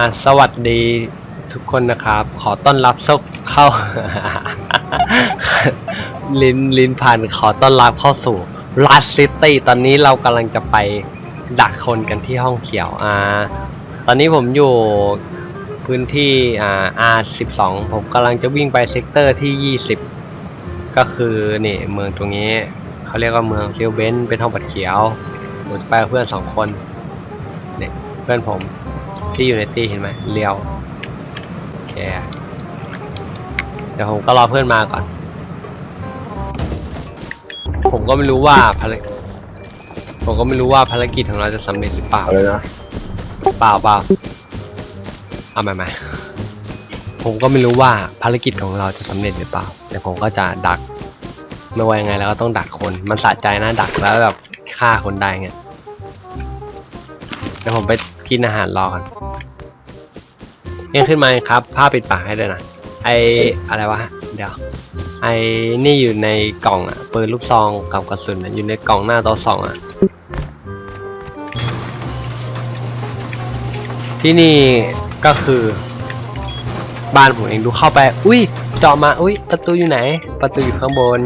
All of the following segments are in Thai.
อะสวัสดีทุกคนนะครับ ขอต้อนรับเข้าเข้าลินลินพันขอต้อนรับเข้าสู่ลาสซิตี้ตอนนี้เรากำลังจะไปดักคนกันที่ห้องเขียวอ่าตอนนี้ผมอยู่พื้นที่อ่า R12 ผมกำลังจะวิ่งไปเซกเตอร์ที่ 20 ก็คือนี่เมืองตรงนี้เขาเรียกว่าเมืองซิลเบนเป็นห้องบัดเขียวผมจะไปกับเพื่อนสองคนเนี่ยเพื่อนผม ที่อยู่ในตีเห็นไหมเลี้ยวโอเคเดี๋ยวผมก็รอเพื่อนมาก่อน ผมก็ไม่รู้ว่าภารผมก็ไม่รู้ว่าภารกิจของเราจะสำเร็จหรือเปล่าอะไรนะเปล่าเปล่าเอาใหม่ใหม่ผมก็ไม่รู้ว่าภารกิจของเราจะสำเร็จหรือเปล่า แต่ผมก็จะดักไม่ว่ายังไงแล้วก็ต้องดักคน มันสะใจนะดักแล้วแบบฆ่าคนได้ไงเดี๋ยวผมไปกินอาหารรอกัน เอ็งขึ้นมาครับ ผ้าปิดปากให้ด้วยนะ ไออะไรวะ เดี๋ยว ไอนี่อยู่ในกล่องอะปืนลูกซองกับกระสุนอะอยู่ในกล่องหน้าโต๊ะสองอะที่นี่ก็คือบ้านผมเองดูเข้าไป อุ้ยเจาะมา อุ้ยประตูอยู่ไหน ประตูอยู่ข้างบน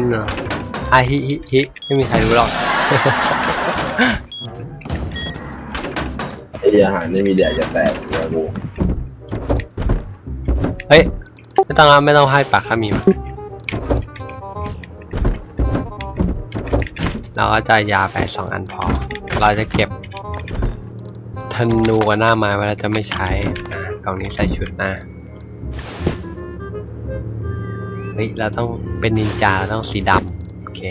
อาฮิฮิฮิไม่มีใครรู้หรอกไอ้อาหารไม่มีแดกจะแตกเดี๋ยวกู เฮ้ย ไม่ต้องเอาไม่ต้องให้ปากคามีมาเราก็จะยาไปสองอันพอ เราจะเก็บธนูกับหน้าไม้ไว้เราจะไม่ใช้อ่ากล่องนี้ใส่ชุดนะเฮ้ยเราต้องเป็นนินจาเราต้องสีดำโอเค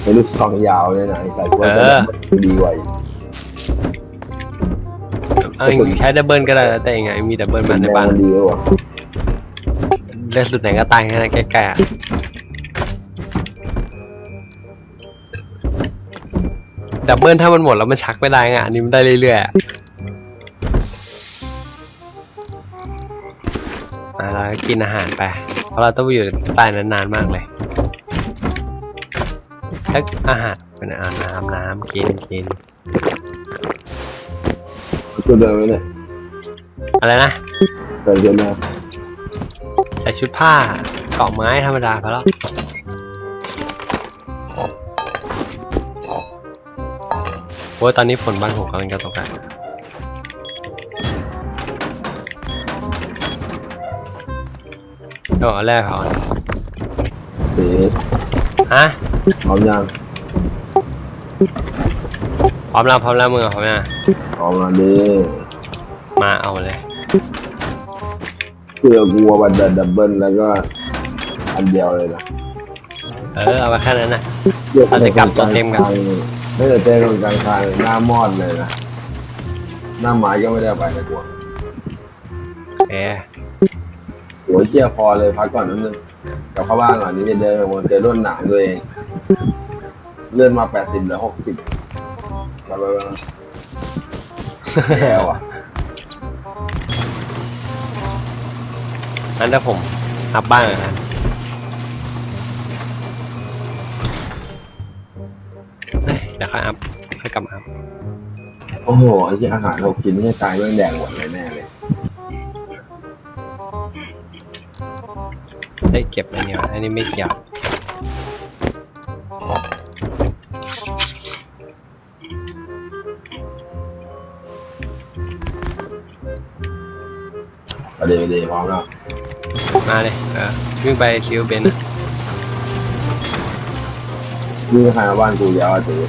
ไอ้ลูกซองยาวเนี่ยนะไอ้ใส่พวกเออดีกว่าอีกเอาจริงๆใช้ดับเบิลก็ได้แล้วแต่ยังไงมีดับเบิลมาในบ้านแม่งดีกว่าเลือกสุดไหนก็ตายแค่นั้นแก่ๆอะดับเบิลถ้ามันหมดแล้วมันชักไม่ได้ไงอันนี้มันได้เรื่อยๆอะอะเราก็กินอาหารไป เพราะเราต้องไปอยู่ใต้นั้นนานมากเลยแล้วอาหารเป็นอาน้ำน้ำกินกิน ตัวเดิมไหมเนี่ยอะไรนะเดินเดินมาใส่ชุดผ้าเกาะไม้ธรรมดาพอแล้วโอ้ยตอนนี้ฝนบ้านผมกำลังจะตกแล้วเดี๋ยวเอาแร่เผาก่อนเอ๊ะฮะพร้อมยัง พร้อมแล้วพร้อมแล้วมึงอะพร้อมยังพร้อมแล้วดิมาเอาเลยเพื่อกลัวบันดับเบิลแล้วก็ อันเดียวเลยนะเออเอาไปแค่นั้นนะ เราจะกลับตัวเต็มกัน ไม่แต่เต็มตรงกลางทางหน้ามอดเลยนะ หน้าไม้ก็ไม่ได้เอาไปเลยกลัวโอเคโหัวเชี่ยพอเลยพักก่อนนิดนึงกลับเข้าบ้านก่อนนี่จะเดินวนเจอรุ่นหนังตัวเอง เลื่อนมาแปดสิบเหลือหกสิบ ไปไปไปแย่ว่ะงั้นถ้าผมอัพบ้างนะเอ้ยเดี๋ยวค่อยอัพค่อยกลับมาอัพโอ้โหไอ้ที่อาหารเรากินไม่ใช่ตายเรื่องแดงหมดเลยแน่เลยได้เก็บอันนี้ไว้อันนี้ไม่เกี่ยว ประเดี๋ยวเดี๋ยวพร้อมแล้วมาเลยเออวิ่งไปคิวเบนซ์อะนี่ใครมาบ้านกูยาวอะตือ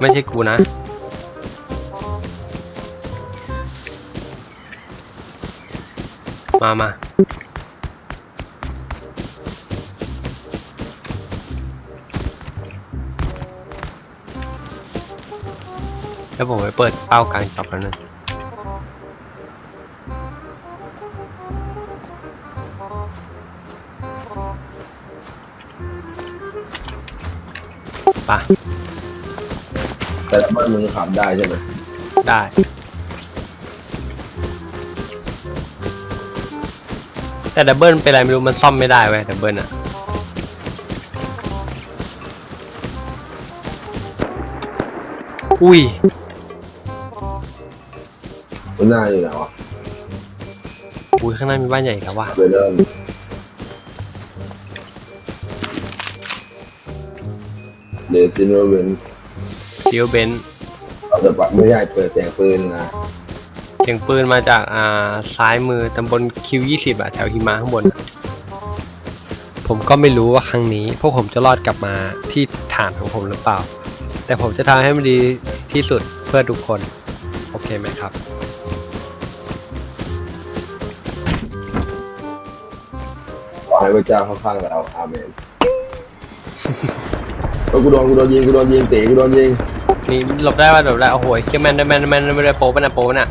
ไม่ใช่กูนะ มามา แล้วผมไปเปิดเป้ากลางจอบแล้วนึงปะแต่ละบ้านมึงขับได้ใช่ไหมได้ แต่ดับเบิลเป็นไรไม่รู้มันซ่อมไม่ได้เว้ยดับเบิลอะอุ้ย มันหน้าอยู่ไหนวะอุ้ยข้างหน้ามีบ้านใหญ่อีกแล้วว่ะ ไปเดินเดซิโนเวนจิวเบนเอาแต่ปะไม่ใช่เปิดเสียงปืนนะเสียงปืนมาจากอ่าซ้ายมือตำบลคิวยี่สิบอะแถวหิมะข้างบน ผมก็ไม่รู้ว่าครั้งนี้ พวกผมจะรอดกลับมาที่ฐานของผมหรือเปล่า แต่ผมจะทำให้มันดีที่สุดเพื่อทุกคน โอเคไหมครับ ให้พระเจ้าข้าข้างเราอาเมนเออกูโดนกูโดนยิงกูโดนยิงตีกูโดนยิงนี่หลบได้ป่ะหลบได้โอ้โหเกียแมนได้แมนแมนไม่ได้โป๊ปะนะโป๊ปะน่ะ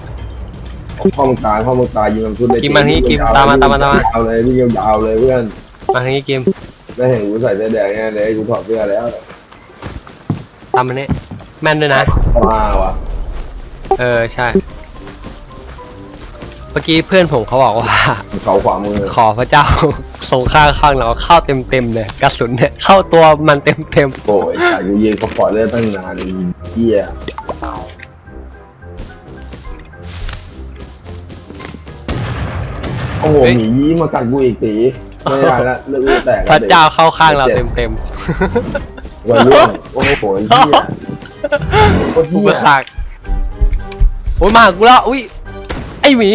พ่อมึงตายพ่อมึงตายยิงมันทุนเลยกินมันนี่กินตามมาตามมาตามมาเอาเลยวิ่งยาวๆเลยเพื่อนมาทางนี้กิมได้เห็นกูใส่เสื้อแดงแน่เลยกูถอดเสื้อแล้วตามมานี่แมนด้วยนะมาวะเออใช่ เมื่อกี้เพื่อนผมเขาบอกว่า เขาขวามือขอพระเจ้าทรงข้างข้างเราเข้าเต็มเต็มๆเลยกระสุนเนี่ยเข้าตัวมันเต็มเต็มโอ้ยถ่ายกูยิงเขาปล่อยเลือดตั้งนานเหี้ยโอ้โหหมียี่มากัดกูอีกตีไม่ได้ละเลือดกูแตกๆพระเจ้าเข้าข้างเราเต็มเต็มวัยรุ่นโอ้โหเหี้ยโคตรๆอุเหี้ปยสรรคโอ้ยมากูแล้วอุ้ยไอหมี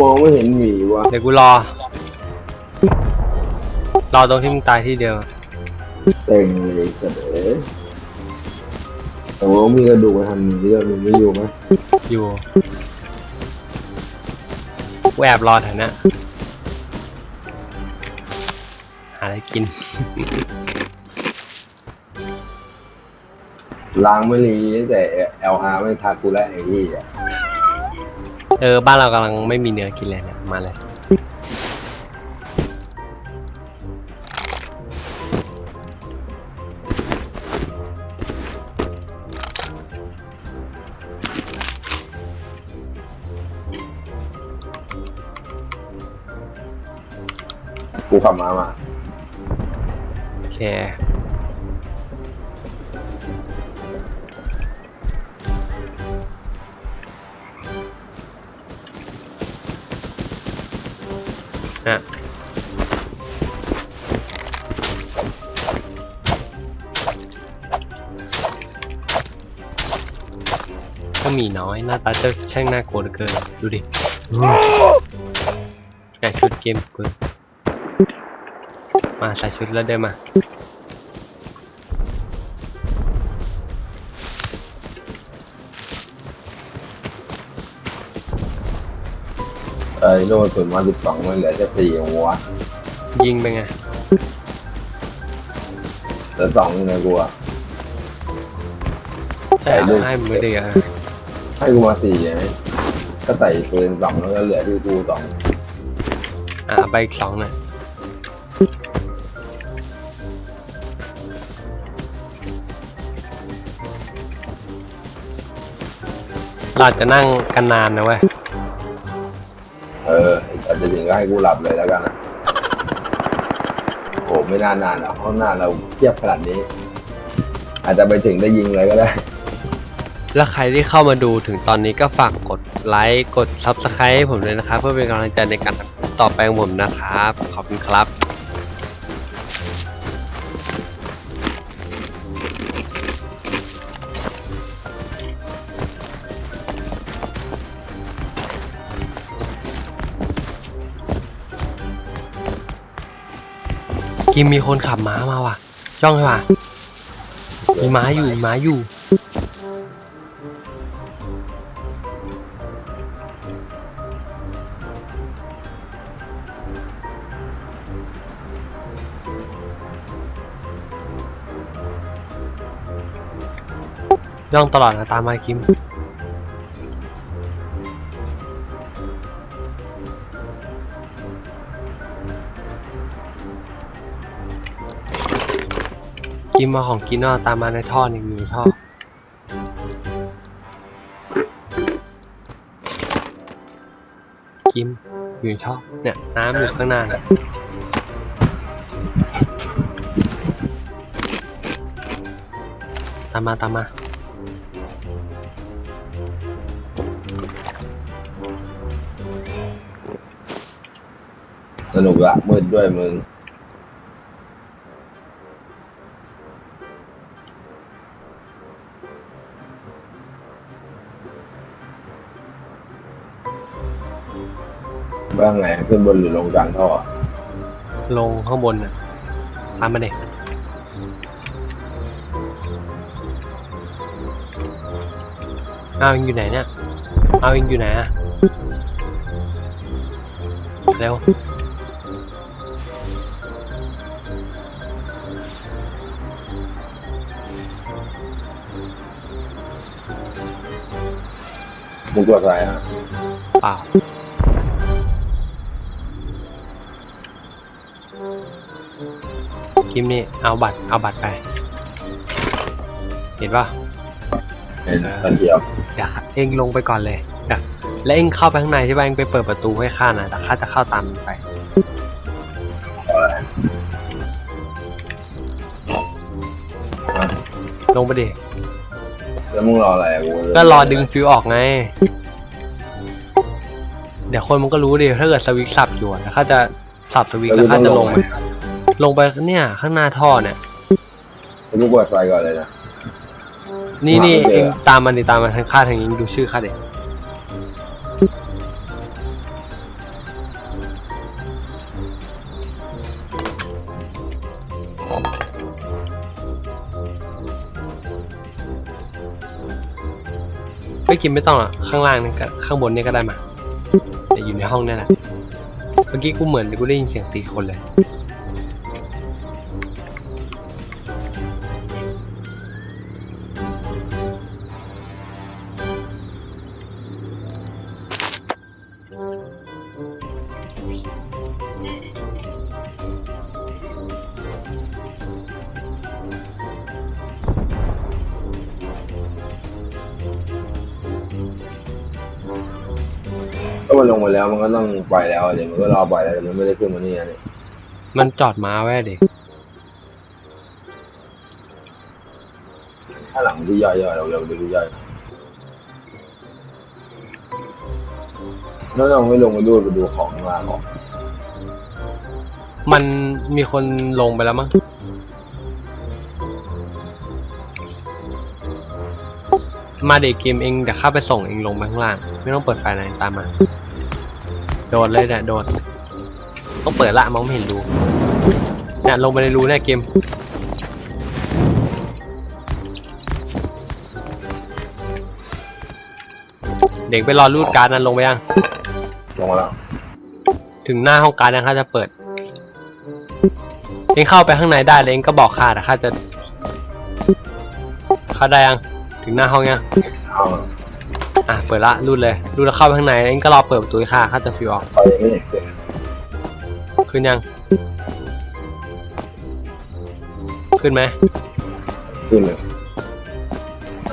มองไม่เห็นหมีวะเดี๋ยวกูรอ รอตรงที่มึงตายที่เดียว เต็งเลยกระเด๋แต่ว่ามีกระดูกมาทำหมีด้วยมึงไม่อยู่ไหมอยู่กูแอบรอแถวเนี้ยหาอะไรกิน ล้างไม่รีแต่ LR ไม่ทักกูแล้วไอ้นี่อะ เออ บ้านเรากำลังไม่มีเนื้อกินเลยเนี่ย มาเลย กูขับมามา โอเค มีน้อยหน้าตาเจ้าช่างน่ากลัวเหลือเกินดูดิใส่ชุดเกมปืนมาใส่ชุดแล้วเดินมาไอ้โน่นส่วนมาสิบสองมันเหลือแค่สี่หัวยิงไปไงเหลือสองอยู่ในกูอะใช่ใส่ลูกให้มือเดียว ให้กูมาสี่ไงก็ใส่ปืนสองแล้วก็เหลือที่กูสองอะไปอีกสองหน่อยเราอาจจะนั่งกันนานนะเว้ย เอออาจจะถึงก็ให้กูหลับเลยแล้วกันนะโอ้ไม่นานนานอะเพราะหน้าเราเทียบขนาดนี้ อาจจะไปถึงได้ยิงเลยก็ได้ แล้วใครที่เข้ามาดูถึงตอนนี้ก็ฝากกดไลค์กด Subscribe ให้ผมด้วยนะครับ เพื่อเป็นกำลังใจในการทำต่อไปของผมนะครับ ขอบคุณครับกิมมีคนขับม้ามาว่ะ จ้องใช่ป่ะมีม้าอยู่มีม้าอยู่ ย่องตลอดนะตามมาคิม กินมาของกินเนาะตามมาในท่อนี่มีท่อ กิมอยู่ในช่องเนี่ยน้ำอยู่ข้างหน้าเนี่ยตามมาตามมา นุกละมืดด้วยมึง ว่าไงขึ้นบนหรือลงกลางท่อลงข้างบนน่ะตามมาเด็กเอาเองอยู่ไหนเนี่ยเอาเองอยู่ไหนอะเร็ว มึงกดอะไรอะเปล่ากิมนี่เอาบัตรเอาบัตรไป เห็นป่ะเห็นตะเกียบเดี๋ยวเองลงไปก่อนเลยเดี๋ยวแล้วเองเข้าไปข้างในใช่ป่ะเองไปเปิดประตูให้ข้านะแต่ข้าจะเข้าตามไป ลงไปดิ แล้วมึงรออะไรอะกูก็รอดึงฟิวออกไง เดี๋ยวคนมันก็รู้ดิถ้าเกิดสวิตช์สับอยู่อะแล้วข้าจะสับสวิตช์แล้วข้าจะลงไปลงไปเนี่ยข้างหน้าท่อเนี่ยแล้วมึงกดไฟก่อนเลยนะ นี่นี่หาไม่เจอเองตามมันดิตามมันทางข้าทางนี้ดูชื่อข้าเด็ก กินไม่ต้องอะข้างล่างนี่ก็ข้างบนนี่ก็ได้มาแต่อยู่ในห้องนี่แหละเมื่อกี้กูเหมือนกูได้ยินเสียงตีคนเลย แล้วมันก็ต้องไปแล้วเดี๋ยวมันก็รอไปแล้วแต่มันไม่ได้ขึ้นมานี่นี่มันจอดม้าไว้อะเด็กถ้าหลังที่ย่อยๆเราเร็วๆที่ย่อยแล้วเราไม่ลงมาดูไปดูของข้างล่างหรอมันมีคนลงไปแล้วมั้งมาเด็กเกมเองเดี๋ยวข้าไปส่งเองลงไปข้างล่าง ไม่ต้องเปิดไฟไหนตามมา โดดเลยเนี่ยโดดต้องเปิดละมองไม่เห็นรูเนี่ยลงไปในรูเนี่ยเกมเด็กไปรอรูดการ์ดนั้นลงไปยัง ลงมาแล้ว ถึงหน้าห้องการ์ดนะข้าจะเปิด เองเข้าไปข้างในได้เลยเองก็บอกข้าแต่ข้าจะ เข้าได้ยัง ถึงหน้าห้องยังเอา อะเปิดละรูดเลยรูดแล้วเข้าไปข้างในเองก็รอเปิดประตูให้ข้าข้าจะฟิวออกเขายังไม่เห็นเสร็จขึ้นยัง ขึ้นไหมขึ้นเลย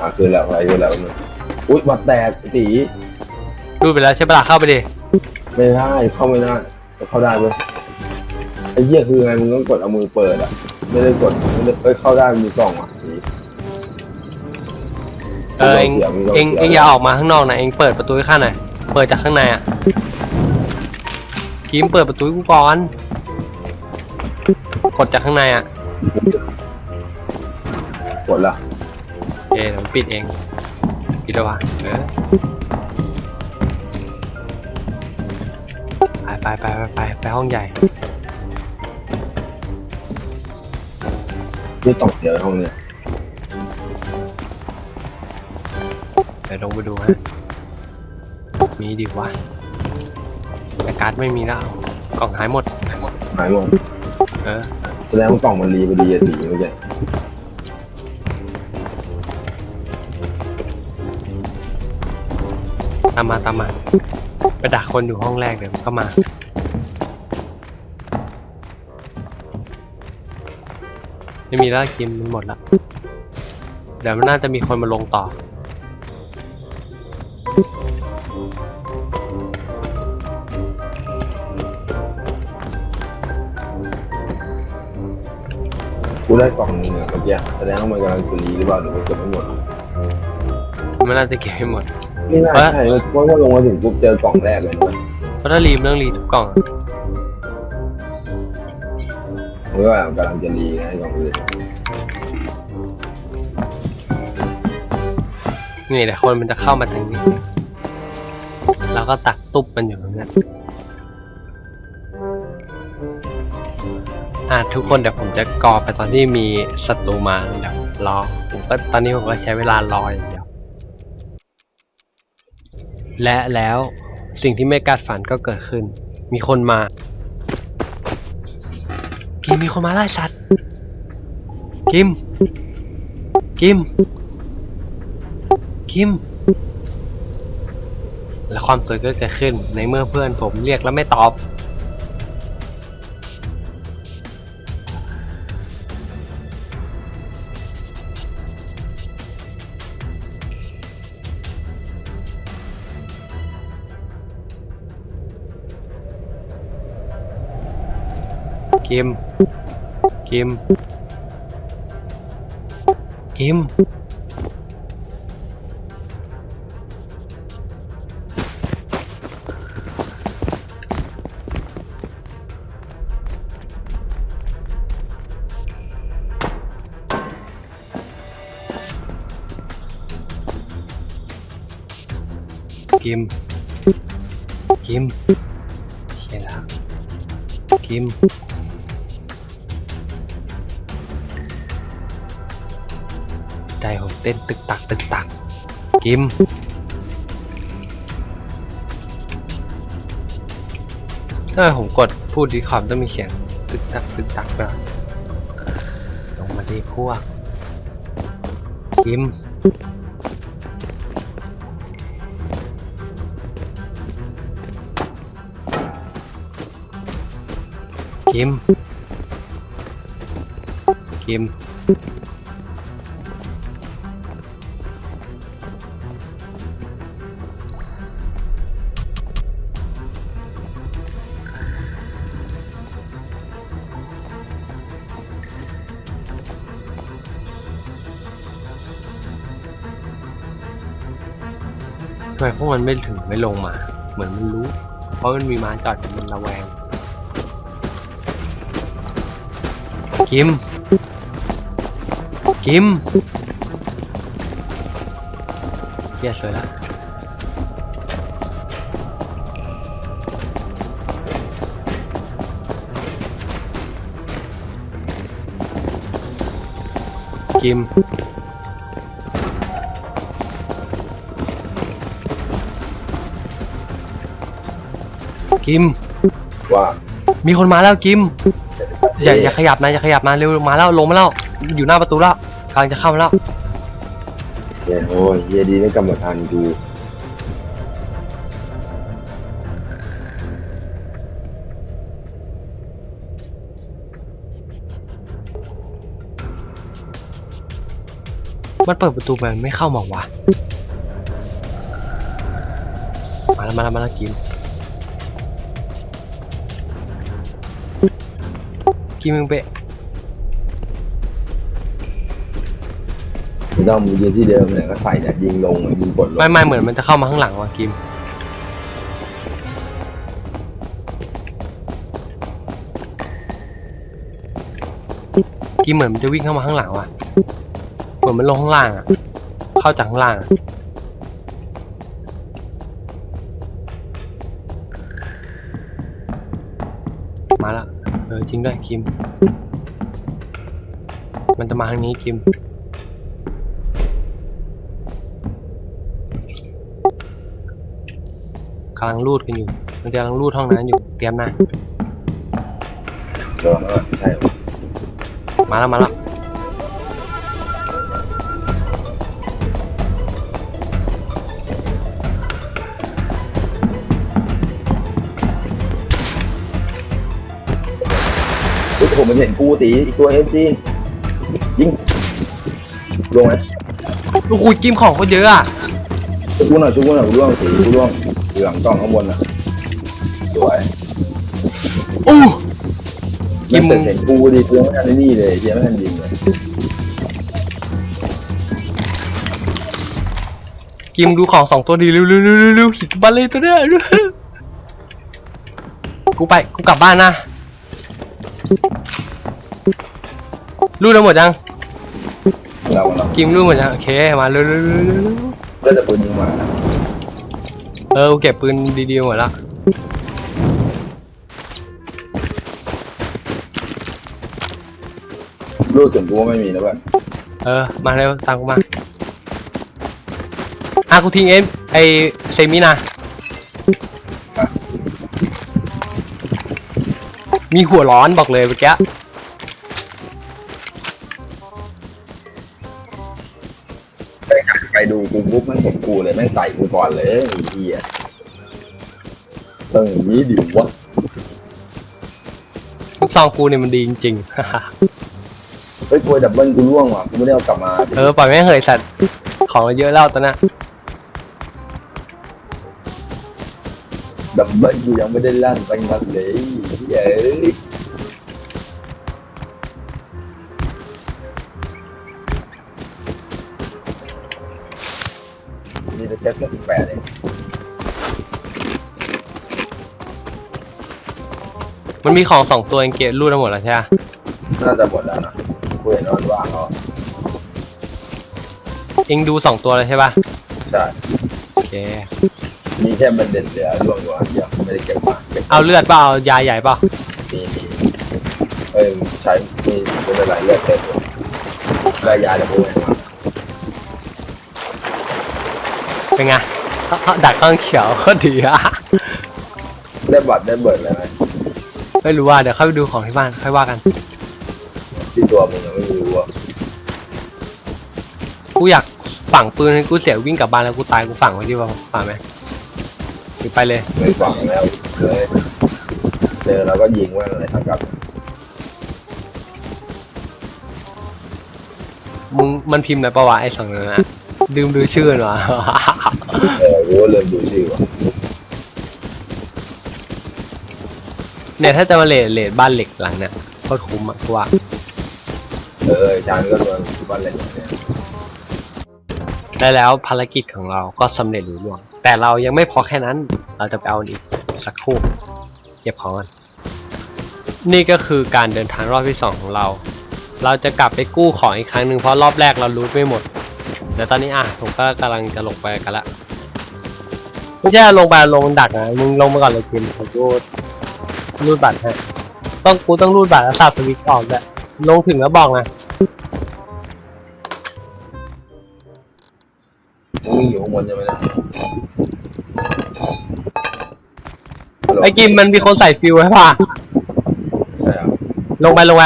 อ่าขึ้นแล้วไปขึ้นแล้วมึงอุ้ยบัดแตกไอ้ตีรูดไปแล้วใช่ปะล่ะเข้าไปดิไม่ได้เข้าไม่ได้เข้าได้ไหมไอ้เหี้ยคือไงมึงต้องกดเอามือเปิดอะไม่ได้กดไม่ได้เอ้ยเข้าได้มีกล่องอะ เออเองเองเองอย่าออกมาข้างนอกนะเองเปิดประตูให้ข้าหน่อยเปิดจากข้างในอะกิมเปิดประตูให้กูก่อนกดจากข้างในอะกดละโอเคเดี๋ยวผมปิดเองปิดแล้ววะเออไปไปไปไปไปไปห้องใหญ่นี่กล่องเดียวในห้องเนี้ย เดี๋ยวลงไปดูฮะมีดีวะแต่การ์ดไม่มีแล้วกล่องหายหมด หายหมดเออแสดงว่ากล่องมันรีพอดีอะตีเมื่อกี้ตามมาตามมาไปดักคนอยู่ห้องแรกเดี๋ยวมันก็มา ไม่มีแล้วกิมมันหมดละเดี๋ยวมันน่าจะมีคนมาลงต่อ ได้กล่องหนึงอะเมื่อกี้แสดงว่ามันกำลังจะรีหรือเปล่าหรือมันเก็บไม่หมดมันน่าจะเก็บให้หมมดไม่น่าใช่เลยเพราะว่าลงมาถึงปุ๊บเจอกล่องแรกเลยนะเพราะถ้ารีมนต้องรีทุกกล่องอะผมก็กำลังจะรีไงกล่องอื่นนี่แต่คนมันจะเข้ามาทางนี้แล้วก็ตักตุ๊บมันอยู่ตรงนั้น อะทุกคนเดี๋ยวผมจะกอไปตอนที่มีศัตรูมาเดี๋ยวรอผมก็ตอนนี้ผมก็ใช้เวลารออย่างเดียว และแล้วสิ่งที่ไม่คาดฝันก็เกิดขึ้น มีคนมากิมมีคนมาล่าสัตว์กิม กิม กิม และความสวยก็เกิดขึ้นในเมื่อเพื่อนผมเรียกแล้วไม่ตอบ กิมกิมกิมกิ ต้นตึกตักตึกตักกิมถ้าผมกดพูดดีคอมต้องมีเสียงตึกตักตึกตักด้วยลงมาดีพวกกิมกิมกิม กมันไม่ถึงไม่ลงมา เหมือนมันรู้ เพราะมันมีม้าจอดมันระแวง กิม กิมเฮียสวยแล้วกิม กิม ว่ามีคนมาแล้วกิม อย่าอย่าขยับนะอย่าขยับนะเร็วมาแล้วลงมาแล้วอยู่หน้าประตูแล้วกำลังจะเข้ามาแล้วเหี้ยโอ้ยเฮียดีไม่กำมาทันกูมันเปิดประตูไปมันไม่เข้ามาวะมาแล้วมาแล้วมาแล้วกิม กิมมึงไปไม่ต้องมือยืนที่เดิมเนี่ยก็ใส่เนี่ยยิงลงยิงกดลงไม่ไม่เหมือนมันจะเข้ามาข้างหลังว่ะกิมกิมเหมือนมันจะวิ่งเข้ามาข้างหลังว่ะเหมือนมันลงข้างล่างอะเข้าจากข้างล่างอะ จริงด้วยคิม มันจะมาทางนี้คิม กำลังรูดกันอยู่ มันกำลังรูดห้องนั้นอยู่ เตรียมนะเดินมาใช่ มาแล้วมาแล้ว ผมมันเห็นกูตีอีกตัวเอ็มจียิงลงไหมโอ้โหกิมของเขาเยอะอะชุบกูหน่อยชุบกูหน่อยกูร่วงสีกูร่วงเหลืองกล้องข้างบนน่ะสวยอู้กิกิมมเห็นกูดีกูไม่ทันไอ้นี่เลยเฮียไม่ทันยิงเลยกิมดูของสองตัวดีเร็วเร็วเร็วเร็วเร็วหินบันเลยตัวเนี้ยเร็วกูไปกูกลับบ้านนะ รู้ทั้งหมดยังเราเรากิมรู้หมดยังโอเคมาเร็วเร็วเร็วเร็วเร็วเพื่อนแต่ปืนยิงมานะเออกูเก็บปืนดีๆหมดละรู้สึกกูว่าไม่มีนะเพื่อนเออมาเร็วตามกูมาอะกูทิ้งเอ็มไอเซมินะมีหัวร้อนบอกเลยเมื่อกี้ ไปดูกูปุ๊บแม่งเห็นกูเลยแม่งใส่กูก่อนเลยไอ้เฮียต้องอย่างนี้ดิวะลูกซองกูเนี่ยมันดีจริงๆ เฮ้ยกูดับเบิลกูร่วงว่ะกูไม่ได้เอากลับมาเออปล่อยไม่งเหยสัตว์ ของเราเยอะแล้วตอนนั้นดับเบิลกูยังไม่ได้ลั่นไปนัดเลยเฮ้ยนี่ มันมีของสองตัวเองเกตรูดทั้งหมดแล้วใช่ไหมน่าจะหมดแล้วนะกูเห็นนอนว่างแล้วเองดูสองตัวเลยใช่ป่ะใช่โอเค มีแค่มันเด็ดเหลือร่วงอยู่อันเดียวไม่ได้เก็บมาเก็บเอาเลือดเปล่าเอายาใหญ่เปล่ามีมีเอ้ยใช้มีไม่เป็นไรเลือดเต็มเลยได้ยาจากกูเองมาเป็นไงดักข้างเขียวก็ดีอะได้บัตรได้เบิร์ดเลยไหม ไม่รู้ว่าเดี๋ยวเข้าไปดูของที่บ้านค่อยว่ากัน ที่ตัวมึงยังไม่รู้อะกูอยากฝังปืนให้กูเสียวิ่งกลับบ้านแล้วกูตายกูฝังไว้ดีกว่าฝังไหมหรือไปเลย ไม่ฟังแล้วเลยเจอเราก็ยิงว่าอะไรทำกับมึงมันพิมพ์อะไรปะวะไอ้สองนั้นนะลืมดูชื่อหน่อยเออกูเริ่มดูชื่อว่ะ เนี่ยถ้าจะมาเลดเลดบ้านเหล็กหลังเนี่ยโคตรคุ้มอะกูว่าเออจานก็โดนบ้านเล็กเนี่ยได้แล้วภารกิจของเราก็สำเร็จรุ่ล่วง แต่เรายังไม่พอแค่นั้น เราจะไปเอาอีกสักครู่เก็บของกันนี่ก็คือการเดินทางรอบที่สองของเรา เราจะกลับไปกู้ของอีกครั้งหนึ่งเพราะรอบแรกเรารูทไม่หมดเดี๋ยวตอนนี้อะผมก็กำลังจะลงไปกันละไม่ใช่ลงไปลงดักนะมึงลงมาก่อนเลยกินผมรูด รูดบัตรให้ต้องกูต้องรูดบัตรแล้วสับสวิตช์ออกด้วยลงถึงแล้วบอกนะมึงอยู่ข้างบนใช่ไหมเนี่ยไอ้กิมมันมีคนใส่ฟิวให้ป่ะใช่ครับลงไปลงไป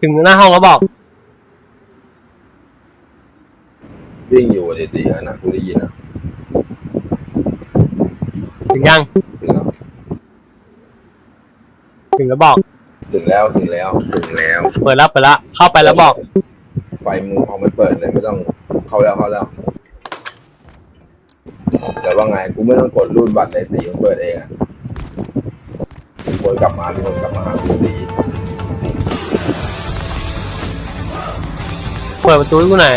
ถึงหน้าห้องแล้วบอก วิ่งอยู่ดีตีกันนะกูได้ยินนะถึงยังถึง แล้วถึงแล้วบอก ถึงแล้วถึงแล้วถึงแล้ว เปิดแล้วเปิดแล้วเข้าไปแล้วบอก ไฟมึงพอมันเปิดเลยไม่ต้องเข้าแล้วเข้าแล้วแต่ว่าไงกูไม่ต้องกดรูดบัตรในตีมันเปิดเองอะวนกลับมาพี่วนกลับมาหากูตีเปิดประตูให้กูหน่อย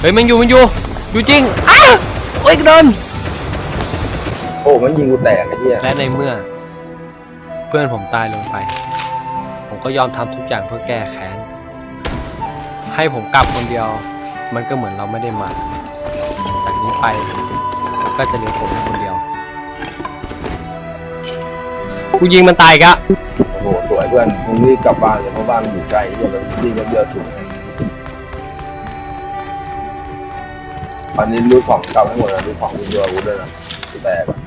เฮ้ยมันอยู่มันอยู่อยู่จริงอ้าวโอ้ยกระโดน โอ้มันยิงกูแตกไอ้เหี้ยและในเมื่อ เพื่อนผมตายลงไป ผมก็ยอมทำทุกอย่างเพื่อแก้แค้น ให้ผมกลับคนเดียว มันก็เหมือนเราไม่ได้มา จากนี้ไปก็จะเหลือผมคนเดียว กูยิงมันตายอีกอะโอ้โหสวยเพื่อนมึงรีบกลับบ้านเลยเพราะบ้านมันอยู่ใกล้เหี้ยมันวิ่งกันเยอะถูกไงอันนี้รูดของกลับให้หมดนะรูดของกูเยอะกูด้วยนะกูแตกอะ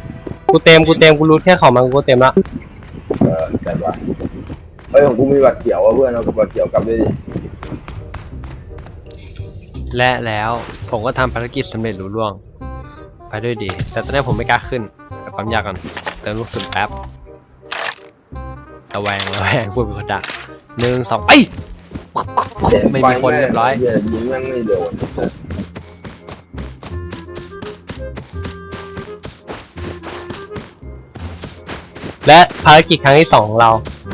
กูเต็มกูเต็มกูรู้แค่ของมันกูเต็มละเออแต่ว่าเฮ้ยของกูมีบัตรเขียวอะเพื่อนเอาบัตรเขียวกลับด้วยดิและแล้วผมก็ทำภารกิจสำเร็จรุ่ล่วง ไปด้วยดี แต่ตอนนี้ผมไม่กล้าขึ้นไปปั๊มยาก่อนเติมลูกสุนแป๊บระแวงระแวงพูดเป็นคนดักหนึ่งสองไปไม่มีคนเรียบร้อย เหี้ยยิงแม่งไม่โดน และภารกิจครั้งที่สองของเรา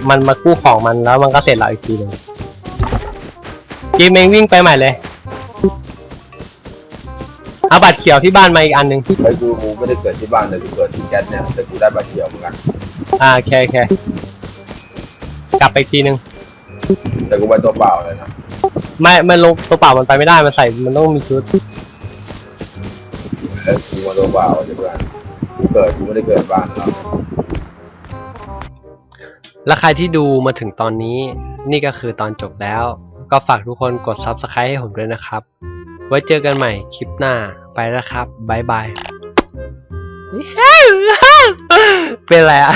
มันมากู้ของมันแล้วมันก็เสร็จเราอีกทีหนึ่งกิมเองวิ่งไปใหม่เลยเอาบัตรเขียวที่บ้านมาอีกอันหนึ่งไอ้กูไม่ได้เกิดที่บ้านแต่กูเกิดที่แก๊สเนี่ยแต่กูได้บัตรเขียวเหมือนกัน อ่าโอเคโอเคกลับไปอีกทีหนึ่งแต่กูไปตัวเปล่าเลยนะไม่มันลงตัวเปล่ามันไปไม่ได้มันใส่มันต้องมีชุดเออกูมาตัวเปล่าใช่เพื่อนกูเกิดกูไม่ได้เกิดบ้านเรา และใครที่ดูมาถึงตอนนี้นี่ก็คือตอนจบแล้ว ก็ฝากทุกคนกด Subscribe ให้ผมด้วยนะครับ ไว้เจอกันใหม่คลิปหน้าไปแล้วครับบ๊ายบายเป็นไรอะ